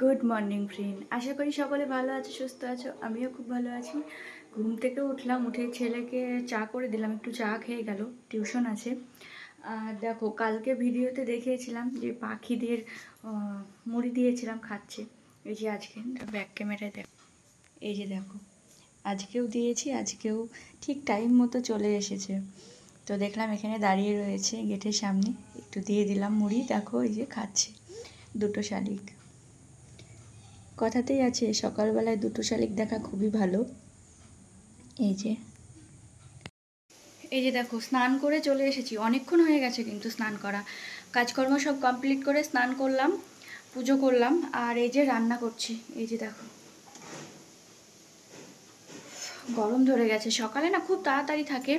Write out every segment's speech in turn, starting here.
Good morning friend আশা করি সকলে ভালো আছো, সুস্থ আছো। আমিও খুব ভালো আছি। ঘুম থেকে উঠলাম, উঠে ছেলেকে চা করে দিলাম, একটু চা খেয়ে গেল, টিউশন আছে। আর দেখো, কালকে ভিডিওতে দেখিয়েছিলাম যে পাখিদের মুড়ি দিয়েছিলাম খাচ্ছে। এই যে আজকে ব্যাক ক্যামেরায় দেখো। এই যে দেখো, আজকেও দিয়েছি, আজকেও ঠিক টাইম মতো চলে এসেছে। তো দেখলাম এখানে দাঁড়িয়ে রয়েছে গেটের সামনে, একটু দিয়ে দিলাম মুড়ি। দেখো, এই যে খাচ্ছে দুটো শালিক। কথাতেই আছে, সকালবেলায় দুটো শালিক দেখা খুবই ভালো। এই যে। এই যে দেখো, স্নান করে চলে এসেছি। অনেকক্ষণ হয়ে গেছে কিন্তু স্নান করা। কাজকর্ম সব কমপ্লিট করে স্নান করলাম, পুজো করলাম, আর এই যে রান্না করছি। এই যে দেখো। গরম ধরে গেছে। সকালে না খুব তাড়াতাড়ি থাকে।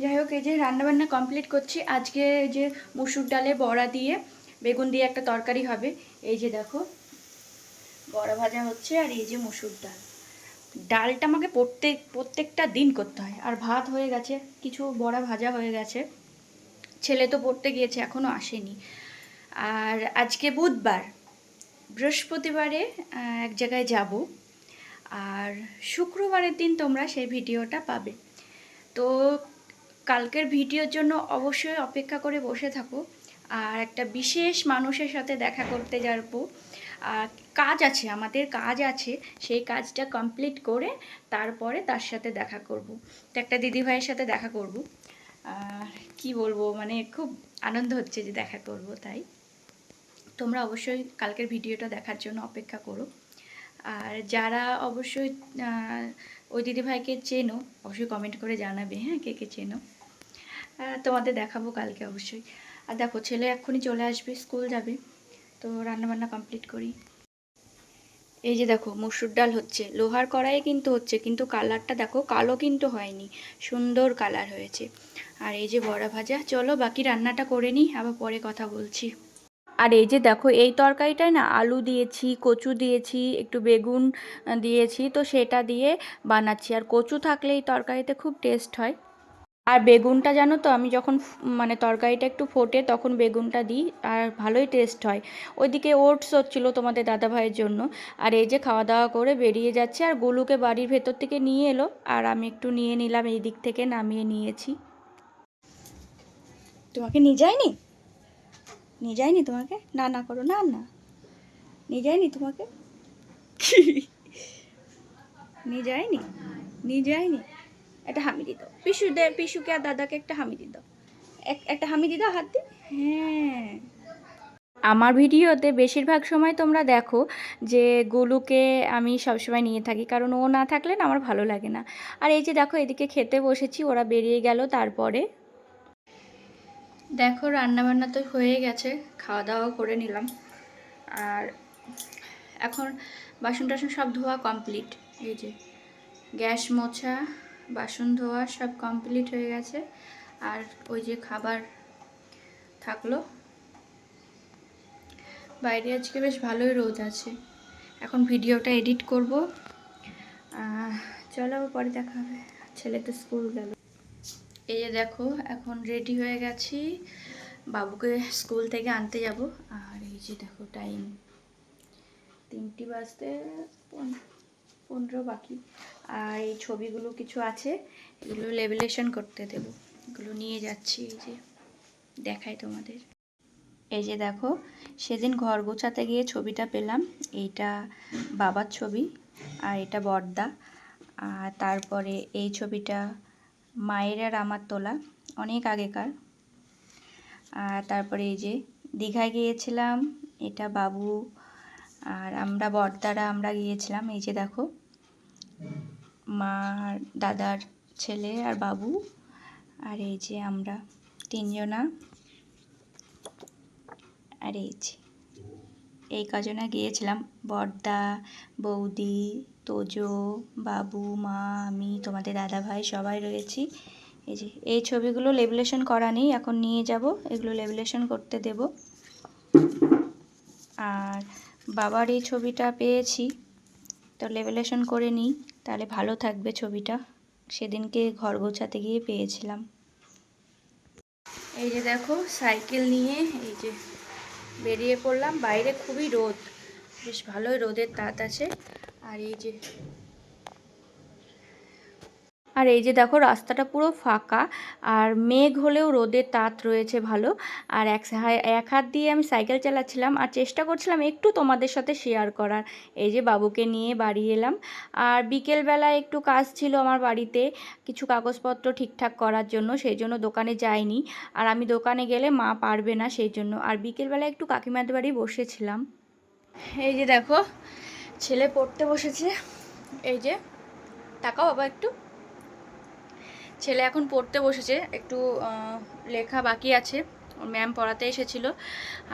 যাই হোক, এই যে রান্নাবান্না কমপ্লিট করছি। আজকে যে মুসুর ডালে বড়া দিয়ে বেগুন দিয়ে একটা তরকারি হবে। এই যে দেখো। বড়া ভাজা হচ্ছে আর এই যে মসুর ডাল। ডালটা আমাকে প্রত্যেক, প্রত্যেকটা দিন করতে হয়। আর ভাত হয়ে গেছে, কিছু বড়া ভাজা হয়ে গেছে। ছেলে তো পড়তে গিয়েছে এখনও আসেনি। আর আজকে বুধবার, বৃহস্পতিবারে এক জায়গায় যাব। আর শুক্রবারের দিন তোমরা সেই ভিডিওটা পাবে। তো কালকের ভিডিওর জন্য অবশ্যই অপেক্ষা করে বসে থাকো। আর একটা বিশেষ মানুষের সাথে দেখা করতে যাব। কাজ আছে, আমাদের কাজ আছে, সেই কাজটা কমপ্লিট করে তারপরে তার সাথে দেখা করব। তো একটা দিদিভাইয়ের সাথে দেখা করব। কি বলব মানে খুব আনন্দ হচ্ছে যে দেখা করব, তাই। তোমরা অবশ্যই কালকের ভিডিওটা দেখার জন্য অপেক্ষা করো। আর যারা অবশ্যই ওই দিদিভাইকে চেনো, অবশ্যই কমেন্ট করে জানাবে হ্যাঁ কে কে চেনো। তোমাদের দেখাবো কালকে অবশ্যই। আর দেখো, ছেলে এক্ষুনি চলে আসবে, স্কুল যাবে। তো রান্নাবান্না কমপ্লিট করি। এই যে দেখো, মসুর ডাল হচ্ছে। লোহার কড়াইয়ে কিন্তু হচ্ছে, কিন্তু কালারটা দেখো, কালো কিন্তু হয়নি। সুন্দর কালার হয়েছে। আর এই যে বড়া ভাজা, চলো বাকি রান্নাটা করে নিই, আবার পরে কথা বলছি। আর এই যে দেখো, এই তরকারিটায় না আলু দিয়েছি, কচু দিয়েছি, একটু বেগুন দিয়েছি, তো সেটা দিয়ে বানাচ্ছি। আর কচু থাকলে এই তরকারিতে খুব টেস্ট হয়। আর বেগুনটা জানো তো, আমি যখন মানে তরকারিটা একটু ফোটে তখন বেগুনটা দিই আর ভালোই টেস্ট হয়। ওইদিকে ওটস হচ্ছিল তোমাদের দাদা ভাইয়ের জন্য। আর এই যে খাওয়া দাওয়া করে বেরিয়ে যাচ্ছে আর গোলুকে বাড়ির ভেতর থেকে নিয়ে এলো আর আমি একটু নিয়ে নিলাম এই দিক থেকে নামিয়ে নিয়েছি। তোমাকে নিয়ে যায়নি? নিয়ে যায়নি তোমাকে? না না করো, না না। নিয়ে যায়নি তোমাকে? নিয়ে যায়নি? নিয়ে যায়নি? একটা হামিদি দাও পিসু দে পিসুকে আর দাদাকে একটা দাও এক- একটা হামিদি দাও হাত দিয়ে। হ্যাঁ। আমার ভিডিওতে বেশিরভাগ সময় তোমরা দেখো যে গোলুকে আমি সবসময় নিয়ে থাকি, কারণ ও না থাকলে না আমার ভালো লাগে না। আর এই যে দেখো, এদিকে খেতে বসেছি, ওরা বেরিয়ে গেল তারপরে। দেখো, রান্নাবান্না তো হয়ে গেছে খাওয়া দাওয়া করে নিলাম। আর এখন বাসন টাসন সব ধোয়া কমপ্লিট। এই যে গ্যাস মোছা বাসন ধোয়া সব কমপ্লিট হয়ে গেছে। আর ওই যে খাবার থাকল। বাইরে আজকে বেশ ভালোই রোদ আছে। এখন ভিডিওটা এডিট করব। চলো পরে দেখা হবে। ছেলে তো স্কুল গেল। এই যে দেখো, এখন রেডি হয়ে গেছি। বাবুকে স্কুল থেকে আনতে যাব। আর এই যে দেখো টাইম তিনটি বাজতে পনেরো বাকি। আর এই ছবিগুলো কিছু আছে, এগুলো লেবেলেশন করতে দেব। এগুলো নিয়ে যাচ্ছি, এই যে দেখাই তোমাদের। এই যে দেখো, সেদিন ঘর গোছাতে গিয়ে ছবিটা পেলাম, এইটা বাবার ছবি আর এটা বর্দা। আর তারপরে এই ছবিটা মায়ের আর আমার তোলা, অনেক আগেকার। আর তারপরে এই যে দীঘায় গিয়েছিলাম, এটা বাবু আর আমরা বর্দারা আমরা গিয়েছিলাম। এই যে দেখো মা আর দাদার ছেলে আর বাবু আর এই যে আমরা তিনজনা আর এই যে এই কজনা গিয়েছিলাম। বর্দা, বৌদি, তোজো, বাবু, মা, আমি, তোমাদের দাদা ভাই সবাই রয়েছি। এই যে এই ছবিগুলো লেবেলেশন করা নেই, এখন নিয়ে যাব। এগুলো লেবেলেশন করতে দেব। আর বাবার এই ছবিটা পেয়েছি, তো লেবেলেশন করে নিই। তাহলে ভালো থাকবে ছবিটা। সেদিনকে ঘর গোছাতে গিয়ে পেয়েছিলাম। এই যে দেখো, সাইকেল নিয়ে এই যে বেরিয়ে পড়লাম। বাইরে খুবই রোদ। বেশ ভালোই রোদের তাত আছে। আর এই যে আর এই যে দেখো, রাস্তাটা পুরো ফাঁকা, আর মেঘ হলেও রোদের তাত রয়েছে ভালো। আর এক এক হাত দিয়ে আমি সাইকেল চালাচ্ছিলাম, আর চেষ্টা করছিলাম একটু তোমাদের সাথে শেয়ার করার। এই যে বাবুকে নিয়ে বাড়ি এলাম, আর বিকেলবেলা একটু কাজ ছিল আমার বাড়িতে, কিছু কাগজপত্র ঠিকঠাক করার জন্য, সেই জন্য দোকানে যাইনি। আর আমি দোকানে গেলে মা পারবে না সেই জন্য, আর বিকেলবেলা একটু কাকিমাদের বাড়ি বসেছিলাম। এই যে দেখো, ছেলে পড়তে বসেছে। এই যে, তাকাও বাবা একটু। ছেলে এখন পড়তে বসেছে, একটু লেখা বাকি আছে ম্যাম পড়াতে এসেছিল,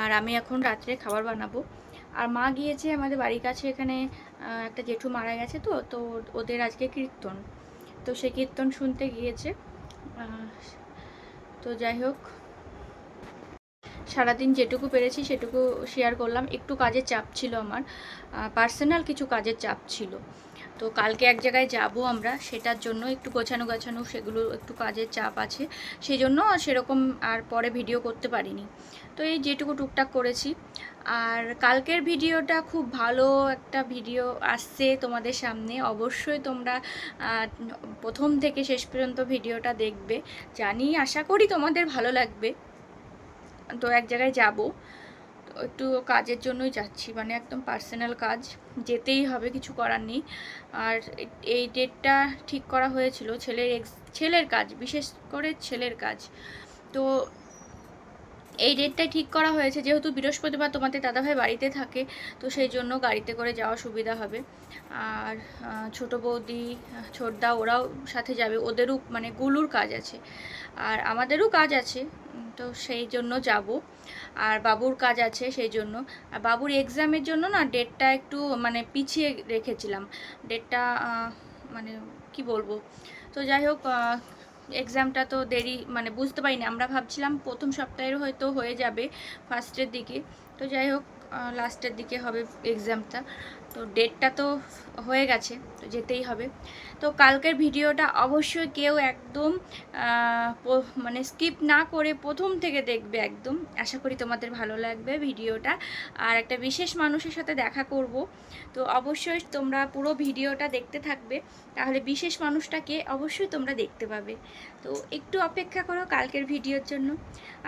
আর আমি এখন রাত্রে খাবার বানাবো। আর মা গিয়েছে আমাদের বাড়ির কাছে এখানে একটা জেঠু মারা গেছে তো তো ওদের আজকে কীর্তন। তো সে কীর্তন শুনতে গিয়েছে তো যাই হোক, সারাদিন যেটুকু পেরেছি সেটুকু শেয়ার করলাম। একটু কাজের চাপ ছিল আমার পার্সোনাল কিছু কাজের চাপ ছিল। তো কালকে এক জায়গায় যাব আমরা, সেটার জন্য একটু গোছানো গোছানো, সেগুলো একটু কাজের চাপ আছে সেই জন্য সেরকম আর পরে ভিডিও করতে পারিনি। তো এই যেটুকু টুকটাক করেছি। আর কালকের ভিডিওটা খুব ভালো একটা ভিডিও আসছে তোমাদের সামনে। অবশ্যই তোমরা প্রথম থেকে শেষ পর্যন্ত ভিডিওটা দেখবে। জানি, আশা করি তোমাদের ভালো লাগবে। তো এক জায়গায় যাব। একটু কাজের জন্যই যাচ্ছি মানে একদম পার্সোনাল কাজ, যেতেই হবে, কিছু করার নেই। আর এই ডেটটা ঠিক করা হয়েছিল ছেলের ছেলের কাজ, বিশেষ করে ছেলের কাজ। তো এই ডেটটাই ঠিক করা হয়েছে। যেহেতু বৃহস্পতিবার তোমাদের দাদাভাই বাড়িতে থাকে, তো সেই জন্য গাড়িতে করে যাওয়া সুবিধা হবে। আর ছোট বৌদি, ছোটদা ওরাও সাথে যাবে। ওদেরও মানে গুলুর কাজ আছে। আর আমাদেরও কাজ আছে তো সেই জন্য যাব। আর বাবুর কাজ আছে সেই জন্য। আর বাবুর এক্সামের জন্য না ডেটটা একটু মানে পিছিয়ে রেখেছিলাম। ডেটটা মানে কি বলব? তো যাই হোক এক্সামটা তো দেরি মানে বুঝতে পারিনি। আমরা ভাবছিলাম প্রথম সপ্তাহের হয়তো হয়ে যাবে ফার্স্টের দিকে। তো যাই হোক লাস্টের দিকে হবে এক্সামটা তো ডেটটা তো হয়ে গেছে, তো যেতেই হবে। তো কালকের ভিডিওটা অবশ্যই কেউ একদম মানে স্কিপ না করে প্রথম থেকে দেখবে একদম। আশা করি তোমাদের ভালো লাগবে ভিডিওটা। আর একটা বিশেষ মানুষের সাথে দেখা করব। তো অবশ্যই তোমরা পুরো ভিডিওটা দেখতে থাকবে। তাহলে বিশেষ মানুষটাকে অবশ্যই তোমরা দেখতে পাবে। তো একটু অপেক্ষা করো কালকের ভিডিওর জন্য।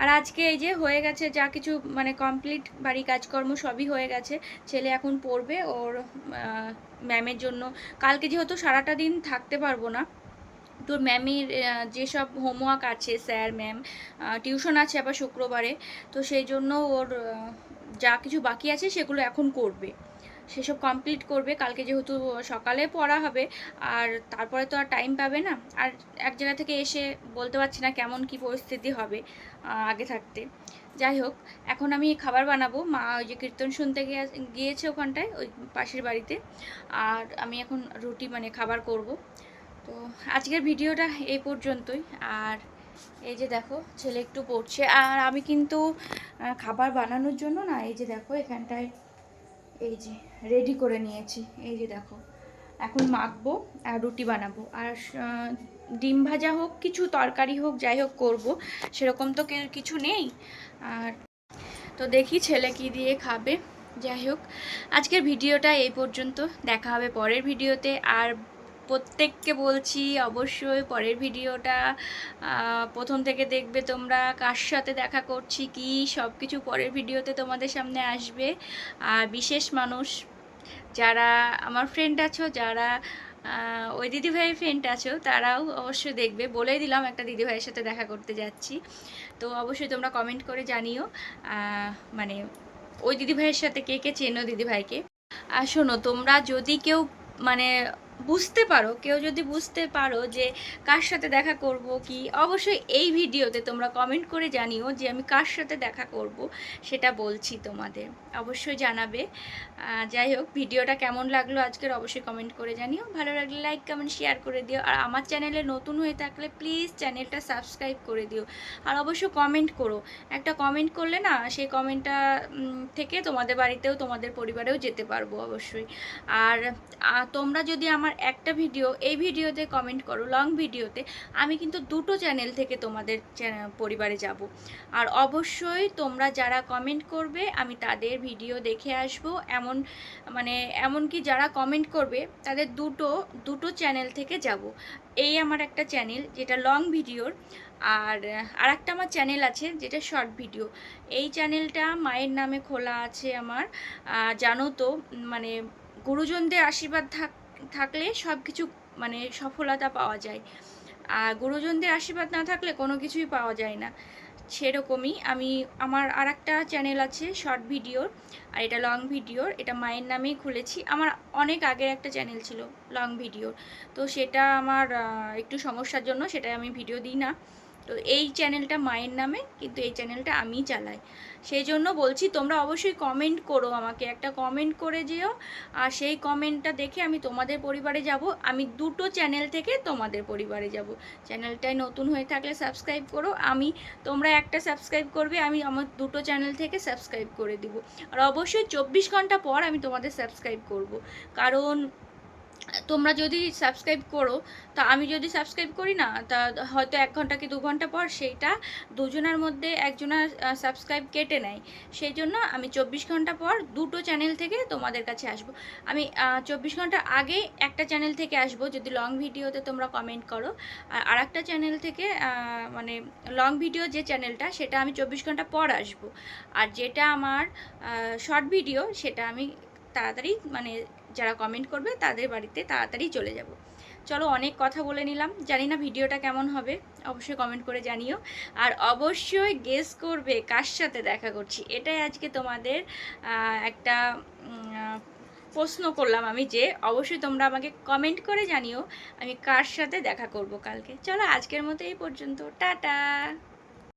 আর আজকে এই যে হয়ে গেছে যা কিছু মানে কমপ্লিট বাড়ি কাজকর্ম সবই হয়ে গেছে। ছেলে এখন পড়বে, ওর ম্যামের জন্য। কালকে যেহেতু সারাটা দিন থাকতে পারব না তোর ম্যামের যেসব হোমওয়ার্ক আছে, স্যার, ম্যাম টিউশন আছে আবার শুক্রবারে, তো সেই জন্য ওর যা কিছু বাকি আছে সেগুলো এখন করবে। সেসব কমপ্লিট করবে। কালকে যেহেতু সকালে পড়া হবে, আর তারপরে তো আর টাইম পাবে না। আর এক জায়গা থেকে এসে বলতে পারছি না কেমন কি পরিস্থিতি হবে আগে থাকতে। যাই হোক, এখন আমি খাবার বানাবো। মা ওই যে কীর্তন শুনতে গিয়ে, গিয়েছে ওখানটায়, ওই পাশের বাড়িতে। আর আমি এখন রুটি মানে খাবার করব। তো আজকের ভিডিওটা এই পর্যন্তই। আর এই যে দেখো, ছেলে একটু পড়ছে। আর আমি কিন্তু খাবার বানানোর জন্য না, এই যে দেখো, এখানটায় এই যে রেডি করে নিয়েছি। এই যে দেখো, এখন মাখবো আর রুটি বানাবো। আর ডিম ভাজা হোক, কিছু তরকারি হোক, যাই হোক করব, সেরকম তো কিছু নেই। আর তো দেখি ছেলে কি দিয়ে খাবে। যাই হোক, আজকের ভিডিওটা এই পর্যন্ত। দেখা হবে পরের ভিডিওতে। আর প্রত্যেককে বলছি অবশ্যই পরের ভিডিওটা প্রথম থেকে দেখবে তোমরা কার সাথে দেখা করছি, কি সব কিছু পরের ভিডিওতে তোমাদের সামনে আসবে। আর বিশেষ মানুষ যারা আমার ফ্রেন্ড আছো, যারা ওই দিদিভাইয়ের ফ্রেন্ড আছো, তারাও অবশ্যই দেখবে। বলেই দিলাম একটা দিদিভাইয়ের সাথে দেখা করতে যাচ্ছি। তো অবশ্যই তোমরা কমেন্ট করে জানিও মানে ওই দিদিভাইয়ের সাথে কে কে চেনো দিদিভাইকে। আর শোনো, তোমরা যদি কেউ মানে বুঝতে পারো, কেউ যদি বুঝতে পারো যে কার সাথে দেখা করব কি, অবশ্যই এই ভিডিওতে তোমরা কমেন্ট করে জানিও যে আমি কার সাথে দেখা করব, সেটা বলছি তোমাদের। অবশ্যই জানাবে। যাই হোক, ভিডিওটা কেমন লাগল আজকের অবশ্যই কমেন্ট করে জানিও। ভালো লাগলে লাইক কমেন্ট শেয়ার করে দিও। আর আমার চ্যানেলে নতুন হয়ে থাকলে প্লিজ চ্যানেলটা সাবস্ক্রাইব করে দিও। আর অবশ্যই কমেন্ট করো। একটা কমেন্ট করলে না, সেই কমেন্টটা থেকে তোমাদের বাড়িতেও তোমাদের পরিবারেও যেতে পারব অবশ্যই। আর তোমরা যদি আমার আমার একটা ভিডিও এই ভিডিওতে কমেন্ট করো লং ভিডিওতে আমি কিন্তু দুটো চ্যানেল থেকে তোমাদের পরিবারে যাব। আর অবশ্যই তোমরা যারা কমেন্ট করবে, আমি তাদের ভিডিও দেখে আসব। এমন মানে এমনকি যারা কমেন্ট করবে, তাদের দুটো দুটো চ্যানেল থেকে যাব। এই আমার একটা চ্যানেল যেটা লং ভিডিওর আর আর একটা আমার চ্যানেল আছে, যেটা শর্ট ভিডিও এই চ্যানেলটা মায়ের নামে খোলা আছে আমার। জানো তো মানে গুরুজনদের আশীর্বাদ থাক থাকলে সব কিছু মানে সফলতা পাওয়া যায়। আর গুরুজনদের আশীর্বাদ না থাকলে কোনো কিছুই পাওয়া যায় না। সেরকমই আমি, আমার আর একটা চ্যানেল আছে শর্ট ভিডিওর আর এটা লং ভিডিওর এটা মায়ের নামেই খুলেছি। আমার অনেক আগের একটা চ্যানেল ছিল লং ভিডিওর তো সেটা আমার একটু সমস্যার জন্য সেটা আমি ভিডিও দিই না। তো এই চ্যানেলটা মায়ের নামে, কিন্তু এই চ্যানেলটা আমি চালাই। সেই জন্য বলছি, তোমরা অবশ্যই কমেন্ট করো আমাকে। একটা কমেন্ট করে যেও, আর সেই কমেন্টটা দেখে আমি তোমাদের পরিবারে যাব। আমি দুটো চ্যানেল থেকে তোমাদের পরিবারে যাব। চ্যানেলটায় নতুন হয়ে থাকলে সাবস্ক্রাইব করো। আমি, তোমরা একটা সাবস্ক্রাইব করবে, আমি আমার দুটো চ্যানেল থেকে সাবস্ক্রাইব করে দিব। আর অবশ্যই চব্বিশ ঘণ্টা পর আমি তোমাদের সাবস্ক্রাইব করব। কারণ তোমরা যদি সাবস্ক্রাইব করো, তা আমি যদি সাবস্ক্রাইব করি না, তা হয়তো এক ঘণ্টা কি দু ঘণ্টা পর সেইটা দুজনের মধ্যে একজনের সাবস্ক্রাইব কেটে নেয়। সেই জন্য আমি চব্বিশ ঘণ্টা পর দুটো চ্যানেল থেকে তোমাদের কাছে আসব। আমি চব্বিশ ঘণ্টা আগে একটা চ্যানেল থেকে আসব, যদি লং ভিডিওতে তোমরা কমেন্ট করো। আর আরেকটা চ্যানেল থেকে মানে লং ভিডিও যে চ্যানেলটা সেটা আমি চব্বিশ ঘণ্টা পর আসব। আর যেটা আমার শর্ট ভিডিও সেটা আমি তাড়াতাড়ি মানে যারা কমেন্ট করবে তাদের বাড়িতে তাড়াতাড়ি চলে যাব। চলো অনেক কথা বলে নিলাম। জানি না ভিডিওটা কেমন হবে, অবশ্যই কমেন্ট করে জানিও। আর অবশ্যই গেস করবে কার সাথে দেখা করছি। এটাই আজকে তোমাদের একটা প্রশ্ন করলাম আমি যে অবশ্যই তোমরা আমাকে কমেন্ট করে জানিও আমি কার সাথে দেখা করব কালকে। চলো আজকের মতো এই পর্যন্ত। টাটা!